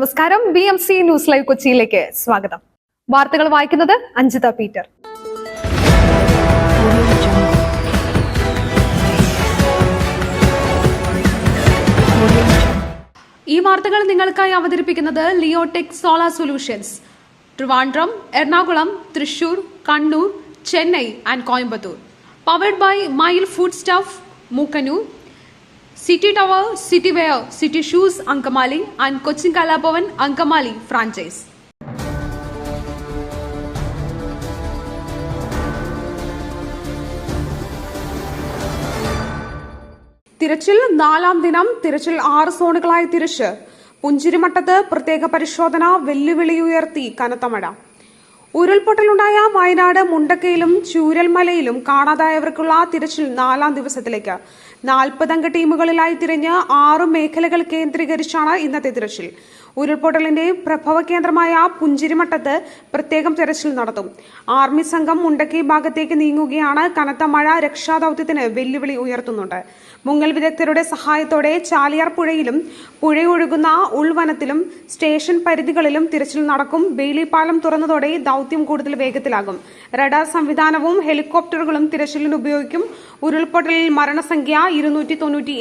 നമസ്കാരം. B M C news live കൊച്ചിയിലേക്ക് സ്വാഗതം. വാർത്തകൾ വായിക്കുന്നത് അഞ്ജിത പീറ്റർ. ഈ വാർത്തകൾ നിങ്ങൾക്കായി അവതരിപ്പിക്കുന്നത് Leotech solar solutions. Trivandrum Ernakulam Thrissur Kannur Chennai and Coimbatore. Powered by mile food stuff Mookkannoor city tower city wear city shoes Angamaly and Cochin Kalabhavan Angamaly franchise തിരച്ചിൽ നാലാം ദിനം തിരച്ചിൽ ആറ് സോണുകളായി തിരിച്ച്. പുഞ്ചിരിമട്ടത്ത് പ്രത്യേക പരിശോധന വെല്ലുവിളി ഉയർത്തി കനത്ത മഴ. ഉരുൾപൊട്ടലുണ്ടായ വയനാട് മുണ്ടക്കയിലും ചൂരൽമലയിലും കാണാതായവർക്കുള്ള തിരച്ചിൽ നാലാം ദിവസത്തിലേക്ക്. നാൽപ്പതംഗ ടീമുകളിലായി തിരിഞ്ഞ് ആറ് മേഖലകൾ കേന്ദ്രീകരിച്ചാണ് ഇന്നത്തെ തിരച്ചിൽ. ഉരുൾപൊട്ടലിന്റെ പ്രഭവ കേന്ദ്രമായ പുഞ്ചിരിമട്ടത്ത് പ്രത്യേകം തെരച്ചിൽ നടത്തും. ആർമി സംഘം മുണ്ടക്കി ഭാഗത്തേക്ക് നീങ്ങുകയാണ്. കനത്ത മഴ രക്ഷാദൌത്യത്തിന് വെല്ലുവിളി ഉയർത്തുന്നുണ്ട്. മുങ്ങൽ വിദഗ്ധരുടെ സഹായത്തോടെ ചാലിയാർ പുഴയിലും പുഴയൊഴുകുന്ന ഉൾവനത്തിലും സ്റ്റേഷൻ പരിധികളിലും തിരച്ചിൽ നടക്കും. ബെയിലിപ്പാലം തുറന്നതോടെ ദൌത്യം കൂടുതൽ വേഗത്തിലാകും. റഡാർ സംവിധാനവും ഹെലികോപ്റ്ററുകളും തിരച്ചിലിന് ഉപയോഗിക്കും ഉരുൾപൊട്ടലിൽ മരണസംഖ്യ ഇരുന്നൂറ്റി തൊണ്ണൂറ്റി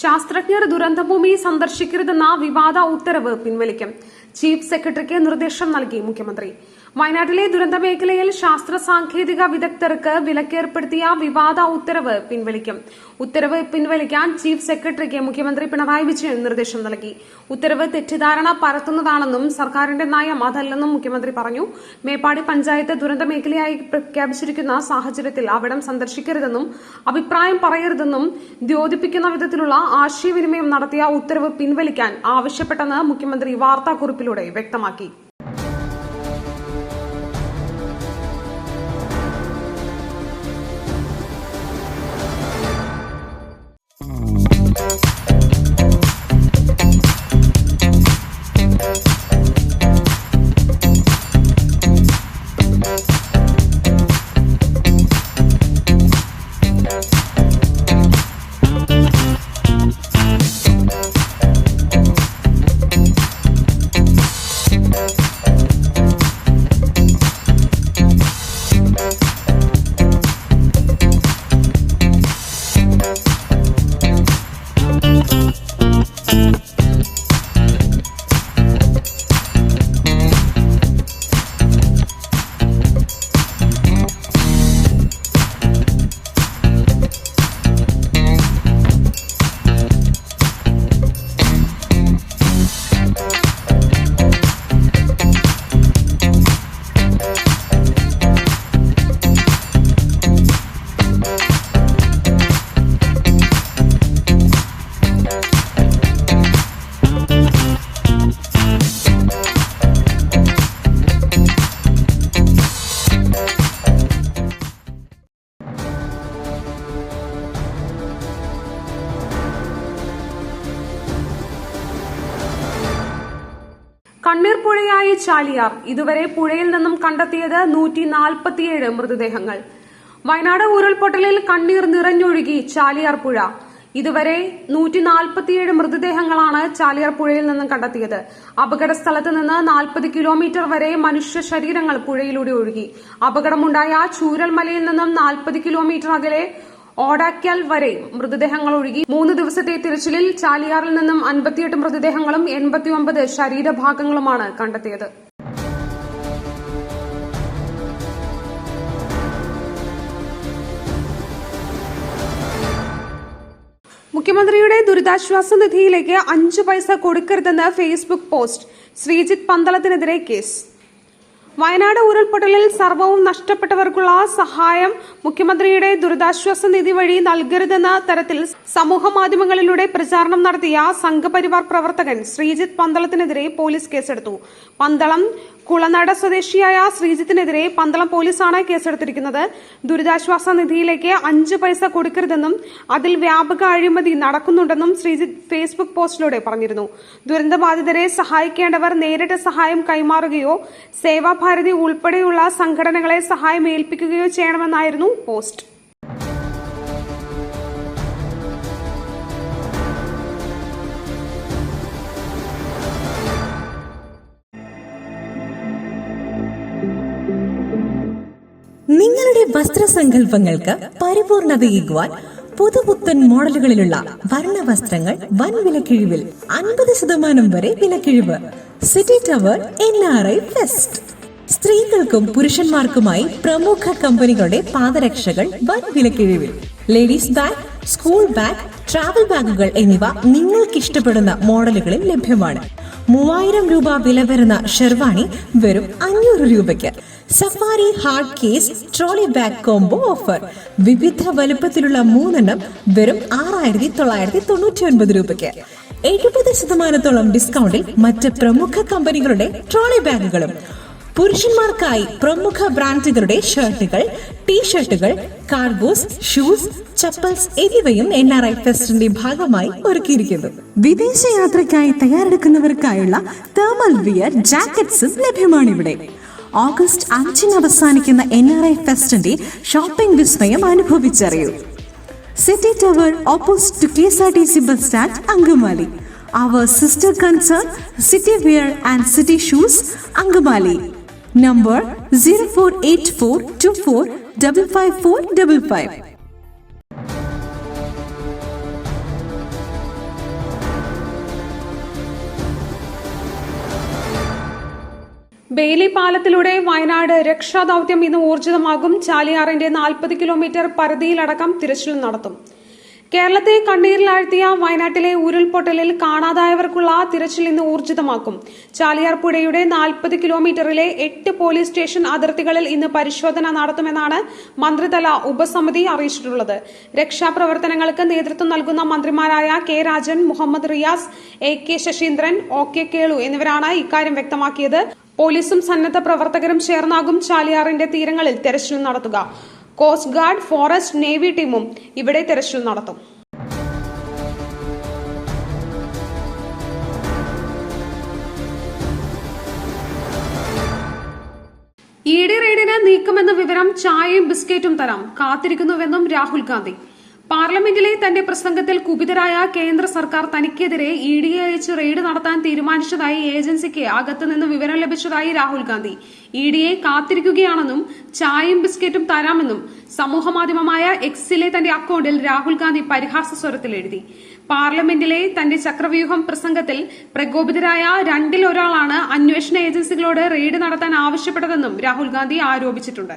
ശാസ്ത്രജ്ഞർ ദുരന്തഭൂമി സന്ദർശിക്കരുതെന്ന വിവാദ ഉത്തരവ് പിൻവലിക്കും. ചീഫ് സെക്രട്ടറിക്ക് നിർദ്ദേശം നൽകി മുഖ്യമന്ത്രി. വയനാട്ടിലെ ദുരന്ത മേഖലയിൽ ശാസ്ത്ര സാങ്കേതിക വിദഗ്ധർക്ക് വിലക്കേർപ്പെടുത്തിയ വിവാദ ഉത്തരവ് പിൻവലിക്കും. ഉത്തരവ് പിൻവലിക്കാൻ ചീഫ് സെക്രട്ടറിക്ക് മുഖ്യമന്ത്രി പിണറായി വിജയൻ നിർദ്ദേശം നൽകി. ഉത്തരവ് തെറ്റിദ്ധാരണ പരത്തുന്നതാണെന്നും സർക്കാരിന്റെ നയം അതല്ലെന്നും മുഖ്യമന്ത്രി പറഞ്ഞു. മേപ്പാടി പഞ്ചായത്ത് ദുരന്ത മേഖലയായി പ്രഖ്യാപിച്ചിരിക്കുന്ന സാഹചര്യത്തിൽ അവിടം സന്ദർശിക്കരുതെന്നും അഭിപ്രായം പറയരുതെന്നും ദ്യോതിപ്പിക്കുന്ന വിധത്തിലുള്ള ആശയവിനിമയം നടത്തിയ ഉത്തരവ് പിൻവലിക്കാൻ ആവശ്യപ്പെട്ടെന്ന് മുഖ്യമന്ത്രി വാർത്താക്കുറിപ്പിലൂടെ വ്യക്തമാക്കി. കണ്ണീർ പുഴയായ ചാലിയാർ ഇതുവരെ പുഴയിൽ നിന്നും കണ്ടെത്തിയത് നൂറ്റി നാൽപ്പത്തിയേഴ് മൃതദേഹങ്ങൾ. വയനാട് ഉരുൾപൊട്ടലിൽ കണ്ണീർ നിറഞ്ഞൊഴുകി ചാലിയാർ പുഴ. ഇതുവരെ നൂറ്റി നാൽപ്പത്തിയേഴ് മൃതദേഹങ്ങളാണ് ചാലിയാർ പുഴയിൽ നിന്നും കണ്ടെത്തിയത്. അപകട സ്ഥലത്ത് നിന്ന് നാൽപ്പത് കിലോമീറ്റർ വരെ മനുഷ്യ ശരീരങ്ങൾ പുഴയിലൂടെ ഒഴുകി. അപകടമുണ്ടായ ചൂരൽമലയിൽ നിന്നും നാൽപ്പത് കിലോമീറ്റർ അകലെ ഓടാക്കൽ വരെ മൃതദേഹങ്ങൾ ഒഴുകി മൂന്ന് ദിവസത്തെ തിരച്ചിലിൽ ചാലിയാറിൽ നിന്നും അൻപത്തിയെട്ട് മൃതദേഹങ്ങളും എൺപത്തിയൊമ്പത് ശരീരഭാഗങ്ങളുമാണ് കണ്ടെത്തിയത്. മുഖ്യമന്ത്രിയുടെ ദുരിതാശ്വാസ നിധിയിലേക്ക് അഞ്ചു പൈസ കൊടുക്കരുതെന്ന് ഫേസ്ബുക്ക് പോസ്റ്റ് ശ്രീജിത്ത് പന്തളത്തിനെതിരെ കേസ്. വയനാട് ഉരുൾപൊട്ടലിൽ സർവവും നഷ്ടപ്പെട്ടവർക്കുള്ള സഹായം മുഖ്യമന്ത്രിയുടെ ദുരിതാശ്വാസ നിധി വഴി നൽകരുതെന്ന തരത്തിൽ സമൂഹ മാധ്യമങ്ങളിലൂടെ പ്രചാരണം നടത്തിയ സംഘപരിവാർ പ്രവർത്തകൻ ശ്രീജിത്ത് പന്തളത്തിനെതിരെ പോലീസ് കേസെടുത്തു. പന്തളം കുളനാട് സ്വദേശിയായ ശ്രീജിത്തിനെതിരെ പന്തളം പോലീസാണ് കേസെടുത്തിരിക്കുന്നത്. ദുരിതാശ്വാസ നിധിയിലേക്ക് അഞ്ച് പൈസ കൊടുക്കരുതെന്നും അതിൽ വ്യാപക അഴിമതി നടക്കുന്നുണ്ടെന്നും ശ്രീജിത്ത് ഫേസ്ബുക്ക് പോസ്റ്റിലൂടെ പറഞ്ഞിരുന്നു. ദുരന്തബാധിതരെ സഹായിക്കേണ്ടവർ നേരിട്ട് സഹായം കൈമാറുകയോ സേവാഭാരതി ഉൾപ്പെടെയുള്ള സംഘടനകളെ സഹായം ഏൽപ്പിക്കുകയോ ചെയ്യണമെന്നായിരുന്നു പോസ്റ്റ്. വസ്ത്രസങ്കല്പങ്ങൾക്ക് പരിപൂർണതയേകുവാൻ പുതുപുത്തൻ മോഡലുകളിലുള്ള വർണ വസ്ത്രങ്ങൾ വൻ വിലക്കിഴിവിൽ അൻപത് ശതമാനം വരെ വിലക്കിഴിവ്. City tower N R I fest സ്ത്രീകൾക്കും പുരുഷന്മാർക്കുമായി പ്രമുഖ കമ്പനികളുടെ പാദരക്ഷകൾ വൻ വിലക്കിഴിവിൽ. Ladies bag school bag travel ബാഗുകൾ എന്നിവ നിങ്ങൾക്ക് ഇഷ്ടപ്പെടുന്ന മോഡലുകളിൽ ലഭ്യമാണ്. മൂവായിരം രൂപ വില വരുന്ന ഷെർവാണി വെറും അഞ്ഞൂറ് രൂപയ്ക്ക്. Safari hard case trolley bag combo offer. വിവിധ വലുപ്പത്തിലുള്ള മൂന്നെണ്ണം വെറും ആറായിരത്തി തൊള്ളായിരത്തി തൊണ്ണൂറ്റി ഒൻപത് രൂപയ്ക്ക്. എഴുപത് ശതമാനത്തോളം ഡിസ്കൗണ്ടിൽ മറ്റ് പ്രമുഖ കമ്പനികളുടെ ട്രോളി ബാഗുകളും. പുരുഷന്മാർക്കായി പ്രമുഖ ബ്രാൻഡുകളുടെ ഷർട്ടുകൾ ടീ ഷർട്ടുകൾ കാർഗോസ് ഷൂസ് ചപ്പൽസ് എന്നിവയും എൻ ആർ ഐ ഫെസ്റ്റിന്റെ ഭാഗമായി ഒരുക്കിയിരിക്കുന്നു. വിദേശ യാത്രയ്ക്കായി തയ്യാറെടുക്കുന്നവർക്കായുള്ള തേർമൽ വിയർ ജാക്കറ്റ്സും ലഭ്യമാണ് ഇവിടെ ഓഗസ്റ്റ് അഞ്ചിന് അവസാനിക്കുന്ന എൻ ആർ ഐ ഫെസ്റ്റിന്റെ ഷോപ്പിംഗ് വിസ്മയം അനുഭവിച്ചറിയൂ. City tower opposite to K S R T C bus stand Angamaly. Our sister concern city wear and city shoes Angamaly. Number zero four eight four two four double five four double five Bailey പാലത്തിലൂടെ Wayanad രക്ഷാദൌത്യം ഇന്ന് ഊർജിതമാകും. ചാലിയാറിന്റെ നാൽപ്പത് kilometre പരിധിയിലടക്കം തിരച്ചിൽ നടത്തും. കേരളത്തെ കണ്ണീരിലാഴ്ത്തിയ വയനാട്ടിലെ ഉരുൾപൊട്ടലിൽ കാണാതായവർക്കുള്ള തിരച്ചിൽ ഇന്ന് ഊർജിതമാക്കും. ചാലിയാർ പുഴയുടെ നാൽപ്പത് കിലോമീറ്ററിലെ എട്ട് പോലീസ് സ്റ്റേഷൻ അതിർത്തികളിൽ ഇന്ന് പരിശോധന നടത്തുമെന്നാണ് മന്ത്രിതല ഉപസമിതി അറിയിച്ചിട്ടുള്ളത്. രക്ഷാപ്രവർത്തനങ്ങൾക്ക് നേതൃത്വം നൽകുന്ന മന്ത്രിമാരായ K Rajan Muhammad Riyas A K Saseendran O K Kelu എന്നിവരാണ് ഇക്കാര്യം വ്യക്തമാക്കിയത്. പോലീസും സന്നദ്ധ പ്രവർത്തകരും ചേർന്നാകും ചാലിയാറിന്റെ തീരങ്ങളിൽ തെരച്ചിൽ നടത്തുക. കോസ്റ്റ് ഗാർഡ് ഫോറസ്റ്റ് നേവി ടീമും ഇവിടെ തെരച്ചിൽ നടത്തും. ഇ ഡി റെയ്ഡിന് നീക്കുമെന്ന വിവരം ചായയും ബിസ്ക്കറ്റും തരാം. കാത്തിരിക്കുന്നുവെന്നും രാഹുൽ ഗാന്ധി. പാർലമെന്റിലെ തന്റെ പ്രസംഗത്തിൽ കുപിതരായ കേന്ദ്ര സർക്കാർ തനിക്കെതിരെ ഇ ഡിയെ അയച്ച് റെയ്ഡ് നടത്താൻ തീരുമാനിച്ചതായി ഏജൻസിക്ക് അകത്തുനിന്ന് വിവരം ലഭിച്ചതായി രാഹുൽ ഗാന്ധി. ഇ ഡിയെ കാത്തിരിക്കുകയാണെന്നും ചായയും ബിസ്ക്കറ്റും തരാമെന്നും സമൂഹമാധ്യമമായ എക്സിലെ തന്റെ അക്കൌണ്ടിൽ രാഹുൽ ഗാന്ധി പരിഹാസ സ്വരത്തിൽ എഴുതി. പാർലമെന്റിലെ തന്റെ ചക്രവ്യൂഹം പ്രസംഗത്തിൽ പ്രകോപിതരായ രണ്ടിൽ ഒരാളാണ് അന്വേഷണ ഏജൻസികളോട് റെയ്ഡ് നടത്താൻ ആവശ്യപ്പെട്ടതെന്നും രാഹുൽ ഗാന്ധി ആരോപിച്ചിട്ടുണ്ട്.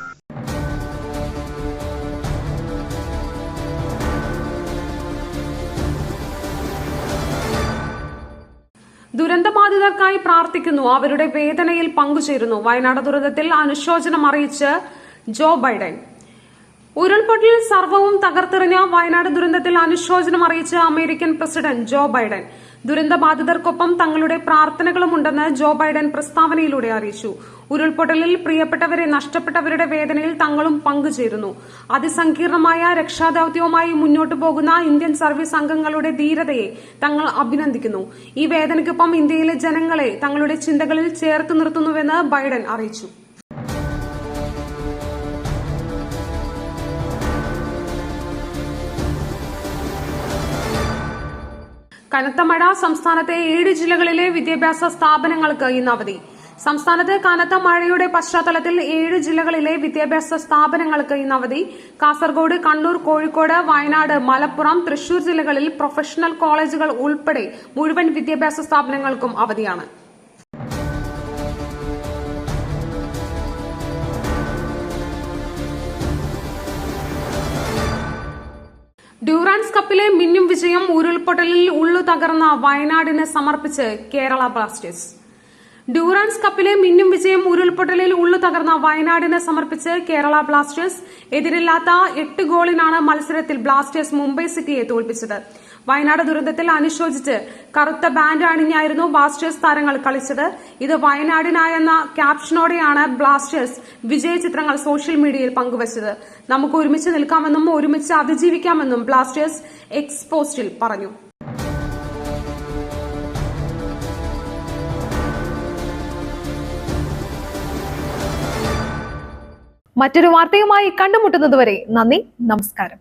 ദുരന്തബാധിതർക്കായി പ്രാർത്ഥിക്കുന്നു. അവരുടെ വേദനയിൽ പങ്കുചേരുന്നു. വയനാട് ദുരന്തത്തിൽ അനുശോചനം അറിയിച്ച് ജോ ബൈഡൻ. ഉരുൾപൊട്ടലിൽ സർവവും തകർത്തെറിഞ്ഞ വയനാട് ദുരന്തത്തിൽ അനുശോചനം അറിയിച്ച അമേരിക്കൻ പ്രസിഡന്റ് ജോ ബൈഡൻ. ദുരന്തബാധിതർക്കൊപ്പം തങ്ങളുടെ പ്രാർത്ഥനകളുമുണ്ടെന്ന് ജോ ബൈഡൻ പ്രസ്താവനയിലൂടെ അറിയിച്ചു. ഉരുൾപൊട്ടലിൽ പ്രിയപ്പെട്ടവരെ നഷ്ടപ്പെട്ടവരുടെ വേദനയിൽ തങ്ങളും പങ്കുചേരുന്നു. അതിസങ്കീർണമായ രക്ഷാദൌത്യവുമായി മുന്നോട്ടു പോകുന്ന ഇന്ത്യൻ സർവീസ് അംഗങ്ങളുടെ ധീരതയെ തങ്ങൾ അഭിനന്ദിക്കുന്നു. ഈ വേദനയ്ക്കൊപ്പം ഇന്ത്യയിലെ ജനങ്ങളെ തങ്ങളുടെ ചിന്തകളിൽ ചേർത്ത് നിർത്തുന്നുവെന്ന് ബൈഡൻ അറിയിച്ചു. കനത്ത മഴ സംസ്ഥാനത്തെ ഏഴ് ജില്ലകളിലെ വിദ്യാഭ്യാസ സ്ഥാപനങ്ങൾക്ക് ഇന്ന് അവധി. സംസ്ഥാനത്ത് കനത്ത മഴയുടെ പശ്ചാത്തലത്തിൽ ഏഴ് ജില്ലകളിലെ വിദ്യാഭ്യാസ സ്ഥാപനങ്ങൾക്ക് ഇന്ന് അവധി. കാസർഗോഡ് കണ്ണൂർ കോഴിക്കോട് വയനാട് മലപ്പുറം തൃശൂർ ജില്ലകളിൽ പ്രൊഫഷണൽ കോളേജുകൾ ഉൾപ്പെടെ മുഴുവൻ വിദ്യാഭ്യാസ സ്ഥാപനങ്ങൾക്കും അവധിയാണ്. ഡ്യൂറാൻസ് കപ്പിലെ മിന്നും വിജയം ഉരുൾപൊട്ടലിൽ ഉള്ളു തകർന്ന വയനാടിന് സമർപ്പിച്ച് കേരള ബ്ലാസ്റ്റേഴ്സ്. ഡ്യൂറാൻസ് കപ്പിലെ മിന്നും വിജയം ഉരുൾപൊട്ടലിൽ ഉള്ളു തകർന്ന വയനാടിനെ സമർപ്പിച്ച് കേരള ബ്ലാസ്റ്റേഴ്സ്. എതിരില്ലാത്ത എട്ട് ഗോളിനാണ് മത്സരത്തിൽ ബ്ലാസ്റ്റേഴ്സ് മുംബൈ സിറ്റിയെ തോൽപ്പിച്ചത്. വയനാട് ദുരന്തത്തിൽ അനുശോചിച്ച് കറുത്ത ബാൻഡ് അണിഞ്ഞായിരുന്നു ബ്ലാസ്റ്റേഴ്സ് താരങ്ങൾ കളിച്ചത്. ഇത് വയനാടിനായെന്ന ക്യാപ്ഷനോടെയാണ് ബ്ലാസ്റ്റേഴ്സ് വിജയ ചിത്രങ്ങൾ സോഷ്യൽ മീഡിയയിൽ പങ്കുവച്ചത്. നമുക്ക് ഒരുമിച്ച് നിൽക്കാമെന്നും ഒരുമിച്ച് അതിജീവിക്കാമെന്നും ബ്ലാസ്റ്റേഴ്സ് എക്സ് പോസ്റ്റിൽ പറഞ്ഞു. മറ്റൊരു വാർത്തയുമായി കണ്ടുമുട്ടുന്നതുവരെ നന്ദി നമസ്കാരം.